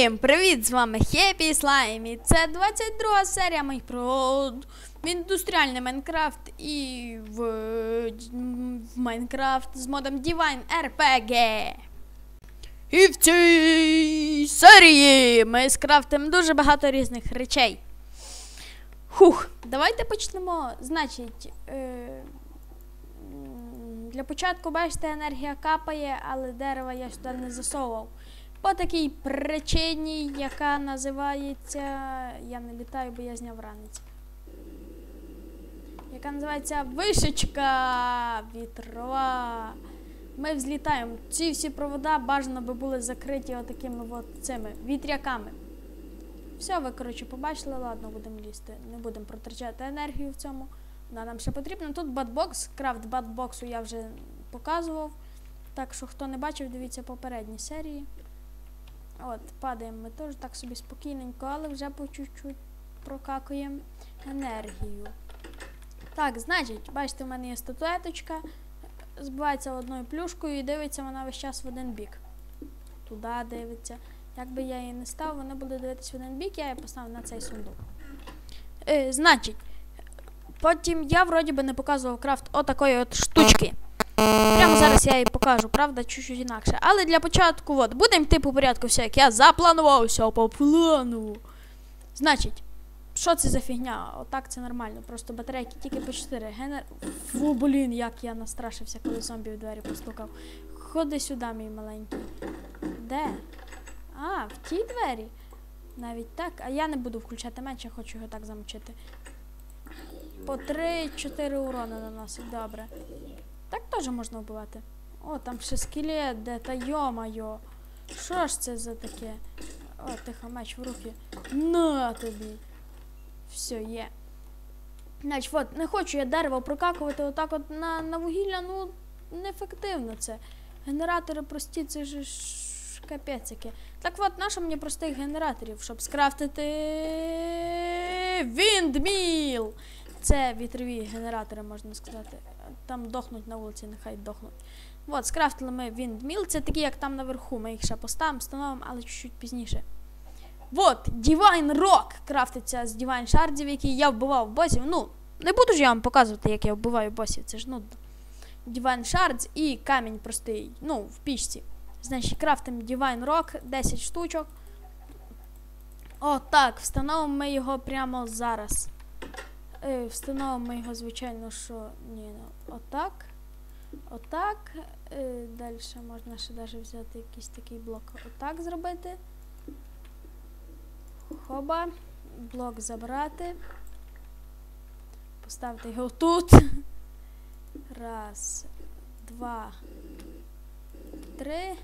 Всім привіт! З вами Хеппі Слайм і це 22 серія моїх в індустріальний Майнкрафт і в, в Майнкрафт з модом Divine RPG. І в цій серії ми скрафтимо дуже багато різних речей. Хух, давайте почнемо. Значить, е, для початку, бачите, енергія капає, але дерева я сюди не засовував. По такій причині, яка називається. Я не літаю, бо я зняв ранець. Яка називається вишечка вітрова. Ми взлітаємо. Ці всі провода бажано би були закриті отакими от цими вітряками. Все, ви, коротше, побачили, ладно, будемо лізти. Не будемо протрачати енергію в цьому. Да, нам ще потрібно. Тут батбокс, крафт батбоксу я вже показував. Так що, хто не бачив, дивіться попередні серії. От, падаємо ми теж так собі спокійненько, але вже по чуть-чуть прокакуємо енергію. Так, значить, бачите, в мене є статуеточка, збивається одною плюшкою і дивиться вона весь час в один бік. Туди дивиться. Якби я її не став, вона буде дивитися в один бік, я її поставив на цей сундук. Е, значить, потім я вроді би не показував крафт отакої от штучки. Прямо зараз я її покажу, правда, чуть-чуть інакше. Але для початку, от, будемо йти по порядку все, як я запланував все по плану. Значить, що це за фігня? Отак це нормально. Просто батарейки тільки по 4. Генер... Фу, блін, як я настрашився, коли зомбі в двері постукав. Ходи сюди, мій маленький. Де? А, в тій двері. Навіть так. А я не буду включати я хочу його так замочити. По 3-4 урона наносить, добре. Так теж можна вбивати. О, там ще скелет, де та йо-майо. Що ж це за таке? О, тихо, меч в руки. На тобі. Все, є. Значить, от, не хочу я дерево прокакувати отак от на, на вугілля, ну, неефективно це. Генератори прості, це ж капець. Так от, нащо мені простих генераторів, щоб скрафтити віндміл. Це вітрові генератори, можна сказати. Там дохнуть на вулиці, нехай дохнуть. От, скрафтили ми віндміл. Це такі, як там наверху. Ми їх ще поставимо, встановимо, але чуть-чуть пізніше. От, Divine Rock крафтиться з Divine Shardів, які я вбивав босів. Ну, не буду ж я вам показувати, як я вбиваю босів. Це ж нудно. Divine Shards і камінь простий, ну, в пічці. Значить, крафтимо Divine Rock, 10 штучок. О, так, встановимо ми його прямо зараз. Е, встановимо ми його, звичайно, що ні, ну, отак. Отак. Е, далі можна ще навіть взяти якийсь такий блок. Отак зробити. Хоба. Блок забрати. Поставити його тут. Раз, два, три.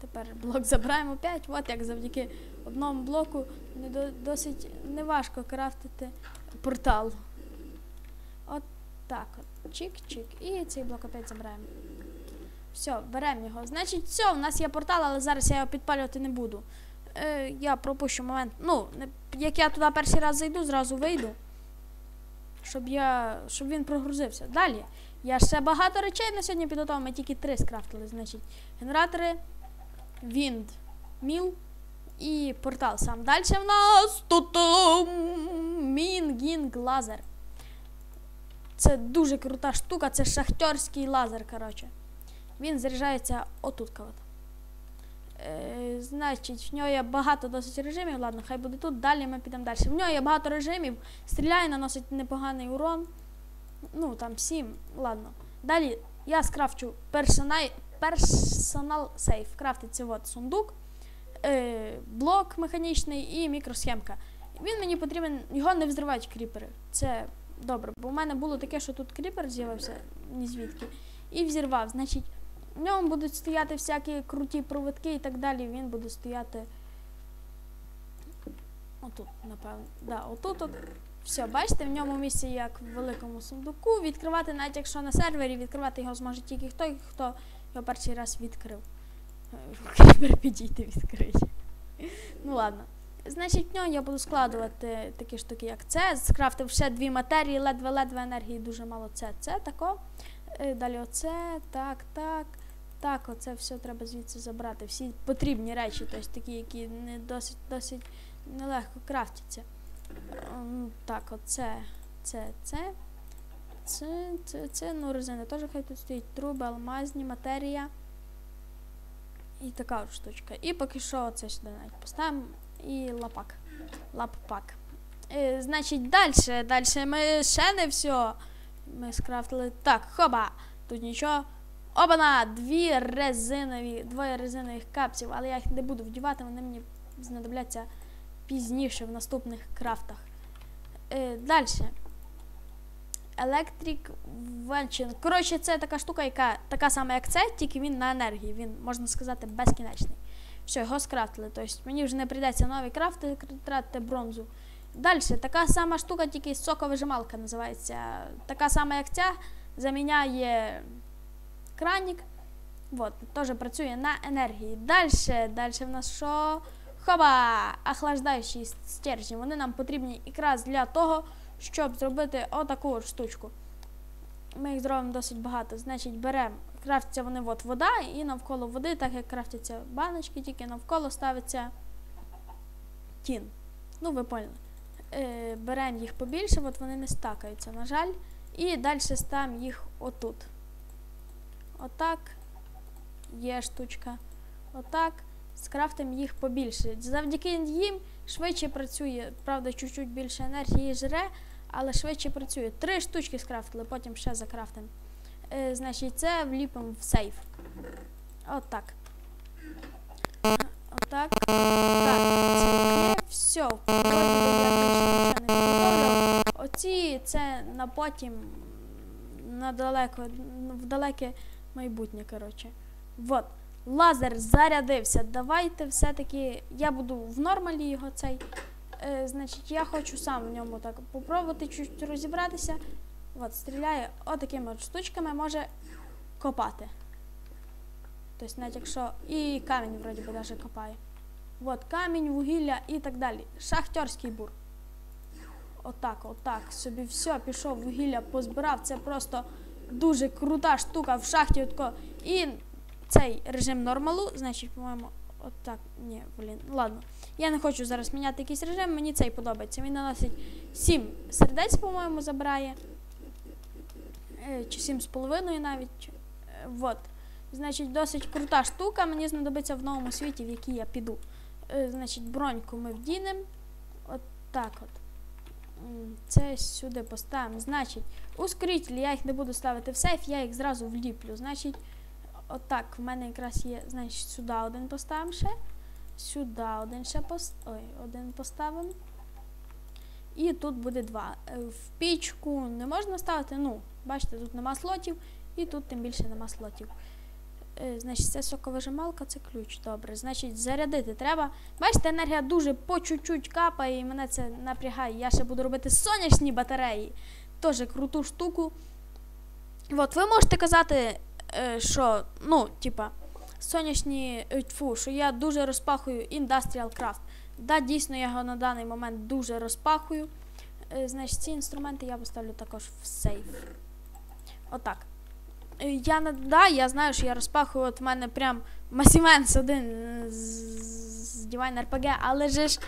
Тепер блок забираємо 5. От як завдяки одному блоку досить неважко крафтити портал. От так. Чик-чик. І цей блок опять забираємо. Все, беремо його. Значить, все, у нас є портал, але зараз я його підпалювати не буду. Е, я пропущу момент. Ну, як я туди перший раз зайду, зразу вийду. Щоб я. щоб він прогрузився. Далі. Я ще багато речей на сьогодні підготував, ми тільки три скрафтили. Значить, генератори, вінд, міл і портал сам. Далі в нас тут мінгінг лазер. Це дуже крута штука, це шахтерський лазер, коротше. Він заряджається отут. От. Е, значить, в нього є багато досить режимів. Ладно, хай буде тут. Далі ми підемо далі. В нього є багато режимів. Стріляє, наносить непоганий урон. Ну, там 7. Ладно. Далі я скрафчу персонал сейф. Крафтиться от сундук, е, блок механічний і мікросхемка. Він мені потрібен, його не взривають кріпери. Це добре, бо в мене було таке, що тут кріпер з'явився, ні звідки, і взірвав. Значить, в ньому будуть стояти всякі круті проводки і так далі. Він буде стояти. Отут, напевно. Да, отут от. Все, бачите, в ньому місці, як в великому сундуку. Відкривати, навіть якщо на сервері, відкривати його зможе тільки хто, хто його перший раз відкрив. Кріпер підійти відкрити. Ну ладно. Значить, в нього я буду складувати такі штуки, як це. Скрафтив ще дві матерії, ледве-ледве енергії дуже мало. Це, це тако. Е, Далі оце, так, так, Так, оце все треба звідси забрати. Всі потрібні речі, тобто такі, які не досить досить нелегко крафтяться. Ем, Так, оце, це, це. Це, це, це, ну, резина теж хай тут стоїть. Труби, алмазні, матерія. І така от штучка. І поки що оце сюди навіть поставимо. І лапак. Лаппак. Е, значить, далі, далі ми ще не все. Ми скрафтили. Так, хоба! Тут нічого. Обана! Дві резинові, двоє резинових капсів, але я їх не буду вдівати, вони мені знадобляться пізніше в наступних крафтах. Е, далі. Electric Vention. Коротше, це така штука, яка така сама, як це, тільки він на енергії. Він, можна сказати, безкінечний. Все, його скрафтили. Тобто мені вже не прийдеться нові крафти тратити бронзу. Далі, така сама штука, тільки соковижималка називається. Така сама, як ця, заміняє кранік. Вот, теж працює на енергії. Далі, далі в нас що? Хоба! Охлаждаючі стержні. Вони нам потрібні якраз для того, щоб зробити отаку штучку. Ми їх зробимо досить багато. Значить, беремо, крафтяться вони от вода, і навколо води, так як крафтяться баночки, тільки навколо ставиться тін. Ну, ви поняли. Е, беремо їх побільше, от вони не стакаються, на жаль. І далі ставимо їх отут. Отак. Є штучка. Отак. Скрафтимо їх побільше. Завдяки їм швидше працює, правда, чуть-чуть більше енергії жре, але швидше працює. Три штучки скрафтили, потім ще закрафтимо. Е, значить, це вліпимо в сейф. Отак. Отак. Так, це є. Все. Оці це на потім на далеко, в далеке майбутнє, коротше. Вот. Лазер зарядився. Давайте все-таки. Я буду в нормалі його цей. Е, значить, я хочу сам в ньому так попробувати чуть розібратися. От, стріляє отакими от штучками, може копати. Тобто, навіть якщо. І камінь, вроді би, навіть копає. От, камінь, вугілля і так далі. Шахтерський бур. Отак, отак. Собі все, пішов, вугілля позбирав. Це просто дуже крута штука в шахті. Отко. І цей режим нормалу, значить, по-моєму, отак. Ні, блін, ладно. Я не хочу зараз міняти якийсь режим, мені цей подобається. Він наносить 7 сердець, по-моєму, забирає. Е, Чи 7,5 навіть. Е, Вот. Значить, досить крута штука. Мені знадобиться в новому світі, в який я піду. Е, Значить, броньку ми вдінемо. От так от. Це сюди поставимо. Значить, ускорителі я їх не буду ставити в сейф, я їх зразу вліплю. Значить, отак, в мене якраз є, значить, сюди один поставимо ще. Сюди один ще пос... Ой, один поставимо. І тут буде два. В пічку не можна ставити, ну, бачите, тут нема слотів, і тут тим більше нема слотів. Е, Значить, це соковижималка, це ключ. Добре. Значить, зарядити треба. Бачите, енергія дуже по чуть-чуть капає, і мене це напрягає. Я ще буду робити сонячні батареї. Теж круту штуку. От, ви можете казати, е, що, ну, типа, сонячні, е, тьфу, що я дуже розпахую Industrial Craft. Да, дійсно, я його на даний момент дуже розпахую. Значить, ці інструменти я поставлю також в сейф. Отак. Е, Я не да, я знаю, що я розпахую, от в мене прям Масіменс один е, з, Divine RPG, але же ж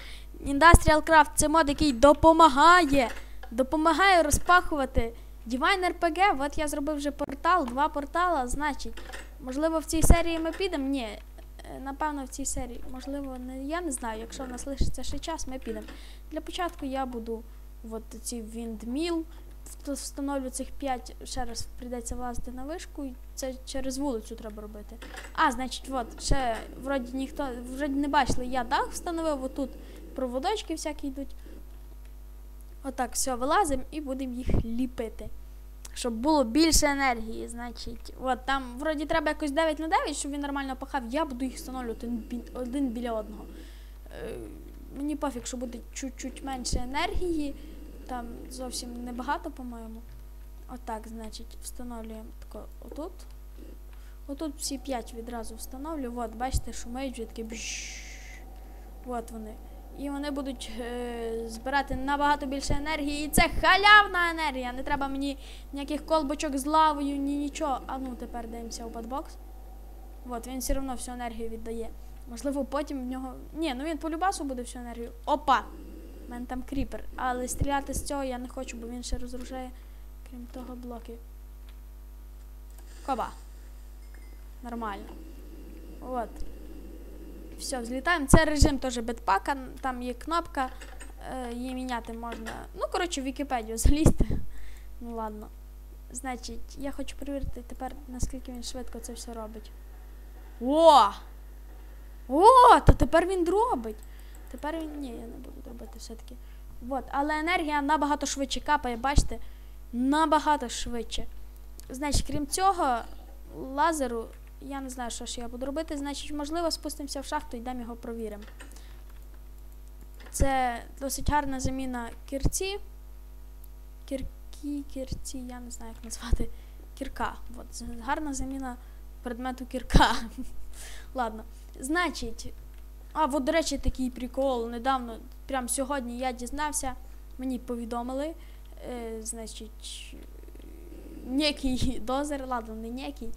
Industrial Craft це мод, який допомагає. Допомагає розпахувати Divine RPG. От я зробив вже портал, два портала, значить, можливо, в цій серії ми підемо? Ні. е, Напевно, в цій серії, можливо, не, я не знаю, якщо в нас лишиться ще час, ми підемо. Для початку я буду от ці віндміл, встановлю цих 5, ще раз прийдеться влазити на вишку, і це через вулицю треба робити. А, значить, от, ще вроді ніхто, вроді не бачили, я дах встановив, отут проводочки всякі йдуть. Отак, все, вилазимо і будемо їх ліпити. Щоб було більше енергії, значить. От там вроді треба якось 9 на 9, щоб він нормально пахав. Я буду їх встановлювати один один біля одного. Е, мені пофіг, що буде чуть-чуть менше енергії. Там зовсім небагато, по-моєму. Отак, значить, встановлюємо тако отут. Отут всі 5 відразу встановлю. От, бачите, шумить вже бжж. От вони. І вони будуть е, збирати набагато більше енергії. І це халявна енергія. Не треба мені ніяких колбочок з лавою, ні нічого. А ну тепер дивимося у бадбокс. От, він все одно всю енергію віддає. Можливо, потім в нього. Ні, ну він по любасу буде всю енергію. Опа! У мене там кріпер. Але стріляти з цього я не хочу, бо він ще розрушає, крім того, блоки. Коба. Нормально. От. Все, взлітаємо. Це режим теж бетпака, там є кнопка, е, її міняти можна. Ну, коротше, в Вікіпедію залізти. Ну ладно. Значить, я хочу перевірити тепер, наскільки він швидко це все робить. О! О, то тепер він дробить. Тепер. Ні, я не буду робити все-таки. От, але енергія набагато швидше капає, бачите? Набагато швидше. Значить, крім цього, лазеру, я не знаю, що ж я буду робити. Значить, можливо, спустимося в шахту і йдемо його провіримо. Це досить гарна заміна кірці. Кіркі, кірці, я не знаю, як назвати. Кірка. От, гарна заміна предмету кірка. Ладно. Значить, а от, до речі, такий прикол. Недавно, прям сьогодні я дізнався, мені повідомили, е, значить, некий дозер, ладно, не некий.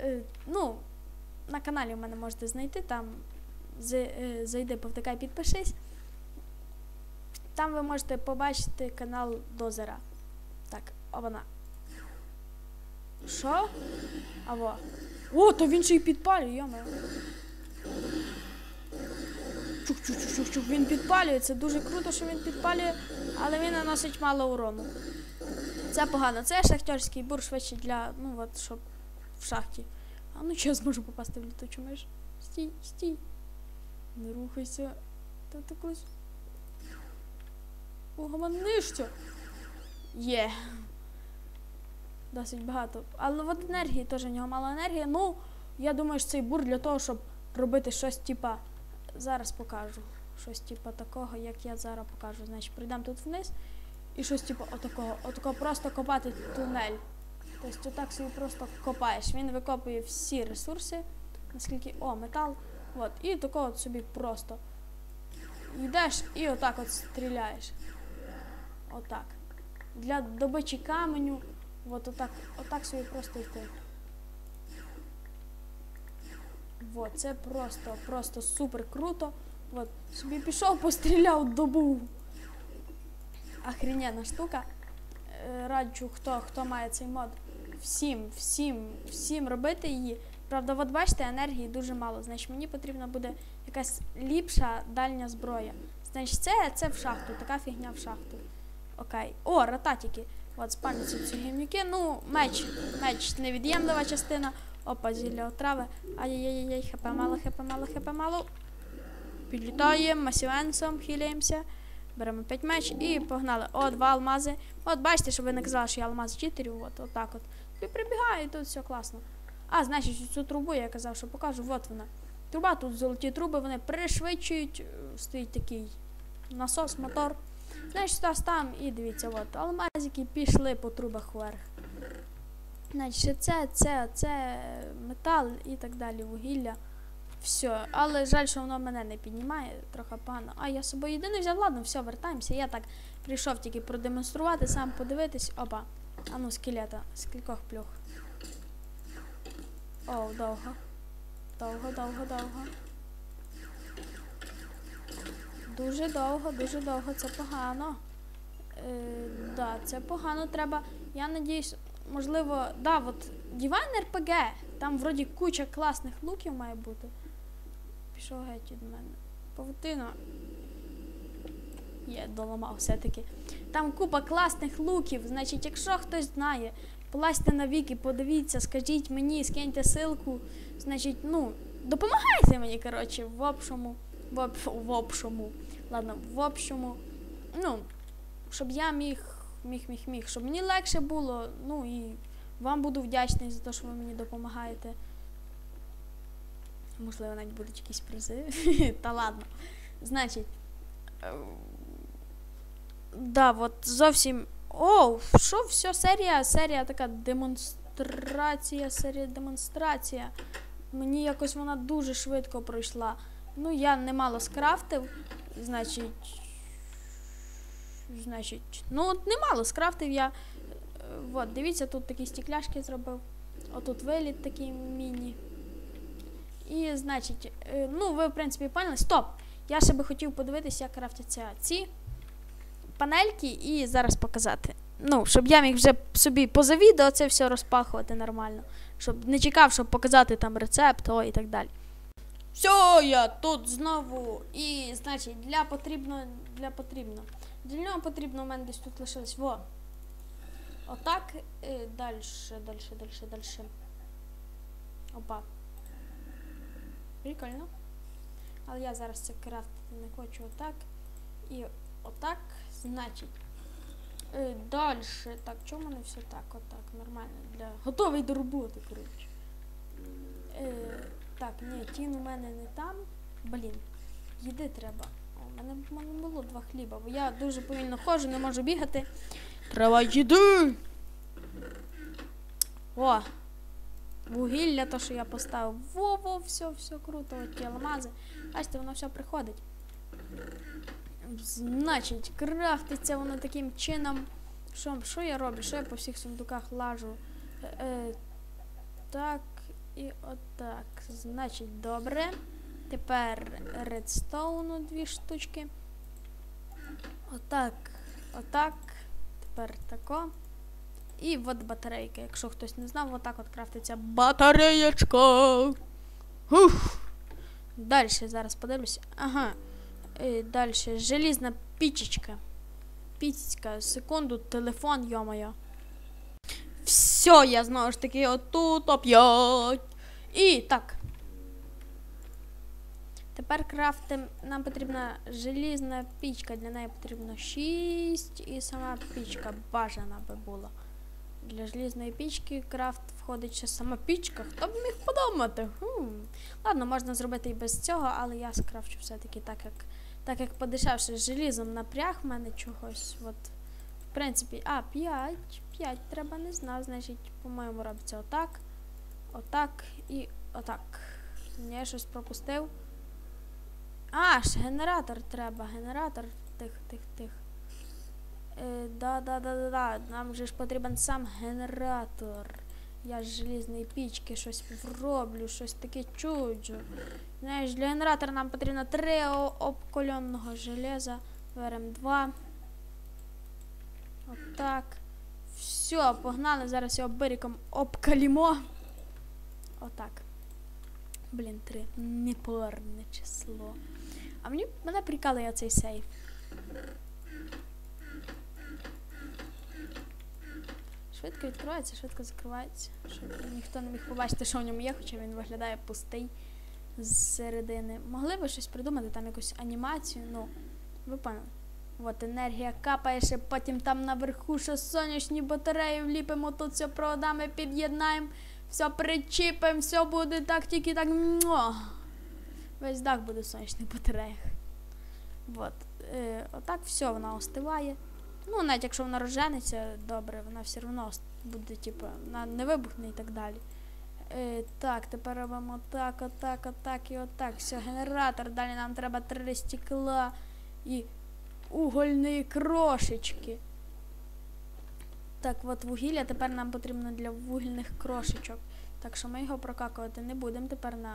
Е, ну, на каналі в мене можете знайти, там е, зайди, повтикай, підпишись. Там ви можете побачити канал Дозера. Так, обана. Що? Аво. О, то він ще й підпалює, йома. Чух-чух-чух-чух, він підпалює. Це дуже круто, що він підпалює, але він наносить мало урону. Це погано. Це шахтерський бур швидше для, ну от, щоб в шахті. А ну чи я зможу попасти в літучу миш? Стій, стій. Не рухайся. Та ти колись. Угомонишся. Є. Досить багато. Але от енергії теж в нього мало енергії. Ну, я думаю, що цей бур для того, щоб робити щось типа. Зараз покажу. Щось типа такого, як я зараз покажу. Значить, прийдемо тут вниз і щось типу отакого. Отако просто копати тунель. Тобто отак собі просто копаєш. Він викопує всі ресурси, наскільки. О, метал. От. І такого от собі просто. Йдеш і отак от стріляєш. Отак. Для добичі каменю. От отак, отак собі просто йти. Вот, це просто, просто супер круто. От, собі пішов, постріляв, добув. Охрененна штука. Е, Раджу, хто, хто має цей мод. Всім, всім, всім робити її. Правда, от бачите, енергії дуже мало. Значить, мені потрібна буде якась ліпша дальня зброя. Значить, це, це в шахту, така фігня в шахту. Окей. О, рататіки. От спальниці ці гімнюки. Ну, меч. Меч невід'ємлива частина. Опа, зілля отрави. Ай-яй-яй, хп мало, хп мало, хп мало. Підлітаємо, масівенсом, хіляємося. Беремо 5 меч і погнали. О, два алмази. От бачите, щоб ви не казали, що я алмаз читерів. От, отак от. І прибігаю, і тут все класно. А, значить, цю трубу я казав, що покажу. От вона. Труба, тут золоті труби, вони пришвидшують. е, Стоїть такий насос, мотор. Значить, ставимо і дивіться, от, алмазики пішли по трубах вверх. Значить, це, це, це метал і так далі, вугілля. Все. Але жаль, що воно мене не піднімає, трохи погано. А я з собою єдине взяв, ладно, все, вертаємося. Я так прийшов тільки продемонструвати, сам подивитись. Опа. А ну, скелета, скількох плюх. О, довго. Довго, довго, довго. Дуже довго, дуже довго, це погано. Е, да, це погано. Треба. Я надіюсь, можливо, да, от Divine RPG, там вроді куча класних луків має бути. Пішов геть від мене. Павутина. Є, доламав все-таки. Там купа класних луків. Значить, якщо хтось знає, полазьте на віки, подивіться, скажіть мені, скиньте ссылку. Значить, ну, допомагайте мені, коротше, в общому. В, об- в общому. Ладно, в общому. Ну, щоб я міг, міг, міг, міг, щоб мені легше було. Ну і вам буду вдячний за те, що ви мені допомагаєте. Можливо, навіть будуть якісь призи. Та ладно. Значить. е, Да, от зовсім. О, що все серія? Серія така демонстрація, серія демонстрація. Мені якось вона дуже швидко пройшла. Ну, я немало скрафтив, значить. Значить, ну, от немало скрафтив я. Е, От, дивіться, тут такі стекляшки зробив. Отут виліт такий міні. І, значить, е, ну, ви, в принципі, поняли. Стоп! Я ще би хотів подивитися, як крафтяться ці панельки, і зараз показати. Ну, щоб я міг вже собі поза відео це все розпахувати нормально. Щоб не чекав, щоб показати там рецепт, о, і так далі. Все, я тут знову. І, значить, для потрібно. Для потрібно. Для нього потрібно у мене десь тут лишилось. Во. Отак. Е, дальше, дальше, дальше, дальше. Опа. Прикольно. Але я зараз це крафтити не хочу отак. І отак. Значить. Е, дальше. Так, чому мене все так? Отак, нормально. Для... Готовий до роботи, коротше. Е, так, ні, тін у мене не там. Блін, їди треба. У мене, в мене було два хліба, бо я дуже повільно ходжу, не можу бігати. Треба їди. О! Вугілля, то, що я поставив. Во-во, все, все круто, от ті алмази. Бачите, воно все приходить. Значить, крафтиться воно таким чином. Що, що я роблю? Що я по всіх сундуках лажу? Е, е, так і отак. Значить, добре. Тепер редстоуну дві штучки. Отак. Отак. Тепер тако. І от батарейка. Якщо хтось не знав, отак от крафтиться батареєчка. Ух. Далі зараз подивлюся. Ага. Далі желізна пічечка. Пічечка, секунду, телефон, йо-моє. Все, я знову ж таки отут оп'ять. І так. Тепер крафтим. Нам потрібна желізна пічка. Для неї потрібно 6 і сама пічка бажана би була. Для желізної пічки крафт входить ще сама пічка. Хто б міг подумати? Хм. Ладно, можна зробити і без цього, але я скрафчу все-таки так, як так як подешевше з желізом напряг в мене чогось. От. В принципі, а, 5. 5 треба не знав, значить, по-моєму, робиться отак. Отак і отак. Я щось пропустив. А, ж генератор треба. Генератор. Тих, тих, тих. Е, да, да, да, да, да. Нам же ж потрібен сам генератор. Я з желізної пічки щось вроблю, щось таке чуджу. Знаєш, для генератора нам потрібно три обкольонного железа. Беремо два. Отак. Все, погнали. Зараз його биріком обкалімо. Отак. Блін, три. Непорне число. А мені мене прикалує цей сейф. Швидко відкривається, швидко закривається. Швидко ніхто не міг побачити, що в ньому є, хоча він виглядає пустий з середини. Могли би щось придумати, там якусь анімацію, ну, ви поняли. От енергія капає, ще потім там наверху, що сонячні батареї вліпимо, тут все проводами під'єднаємо, все причіпимо, все буде так, тільки так. Весь дах буде в сонячних батареях. Е, отак все, вона остиває. Ну, навіть якщо вона розженеться, добре, вона все одно буде, типу, вона не вибухне і так далі. Е, так, тепер робимо так, отак, отак і отак. Все, генератор. Далі нам треба три стекла і угольні крошечки. Так, от вугілля тепер нам потрібно для вугільних крошечок. Так що ми його прокакувати не будемо тепер на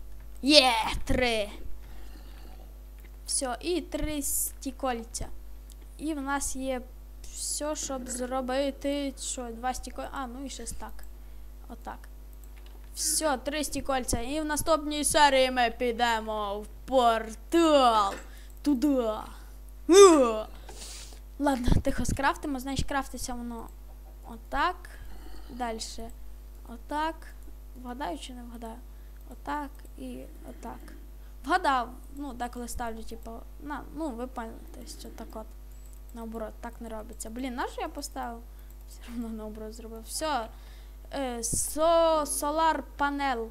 Є, три. Все, і три стікольця. І в нас є все, щоб зробити. Що, два стікольця. А, ну і ще так. Отак. Все, три стікольця. І в наступній серії ми підемо в портал. Туди. Ладно, тихо скрафтимо, значить крафтиться воно отак. Далі. Отак. Вгадаю чи не вгадаю? Отак і отак. Вгадав, ну, деколи ставлю, типу, на, ну, ви пам'ятаєте, що так от. Наоборот, так не робиться. Блін, на що я поставив? Все одно наоборот зробив. Все. Е, панел.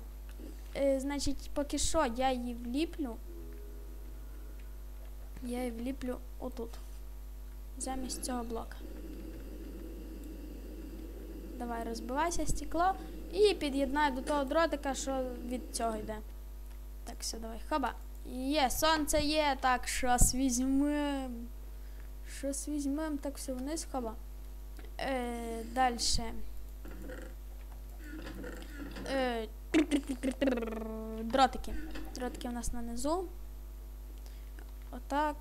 Е, значить, поки що я її вліплю. Я її вліплю отут. Замість цього блока. Давай розбивайся стекло і під'єднай до того дротика, що від цього йде. Так, все, давай. Хоба. Є, сонце є, так, щось візьмем. Щось візьмем, так все вниз, хоба. Е, дальше. Е, дротики. Дротики у нас на низу. Отак.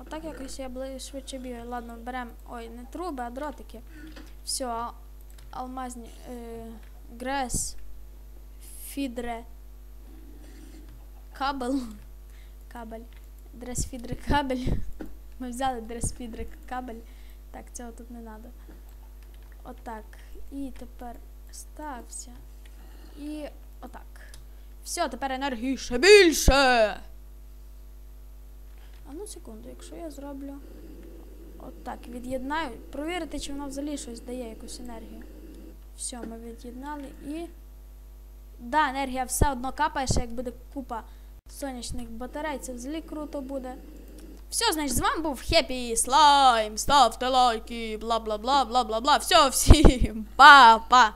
Отак якось я швидше бігаю. Ладно, беремо. Ой, не труби, а дротики. Все, алмазні. Е, грес. Фідре. Кабель. Кабель. Дресфідре кабель. Ми взяли дресфідре кабель. Так, цього тут не треба. Отак. І тепер стався. І отак. Все, тепер енергії ще більше. А ну секунду, якщо я зроблю отак, від'єднаю, провірити, чи воно взагалі щось дає якусь енергію. Все, ми від'єднали і. Да, енергія все одно капає, ще як буде купа сонячних батарей, це взагалі круто буде. Все, значить, з вами був Хеппі Слайм. Ставте лайки, бла бла бла бла бла бла. Все, всім па-па.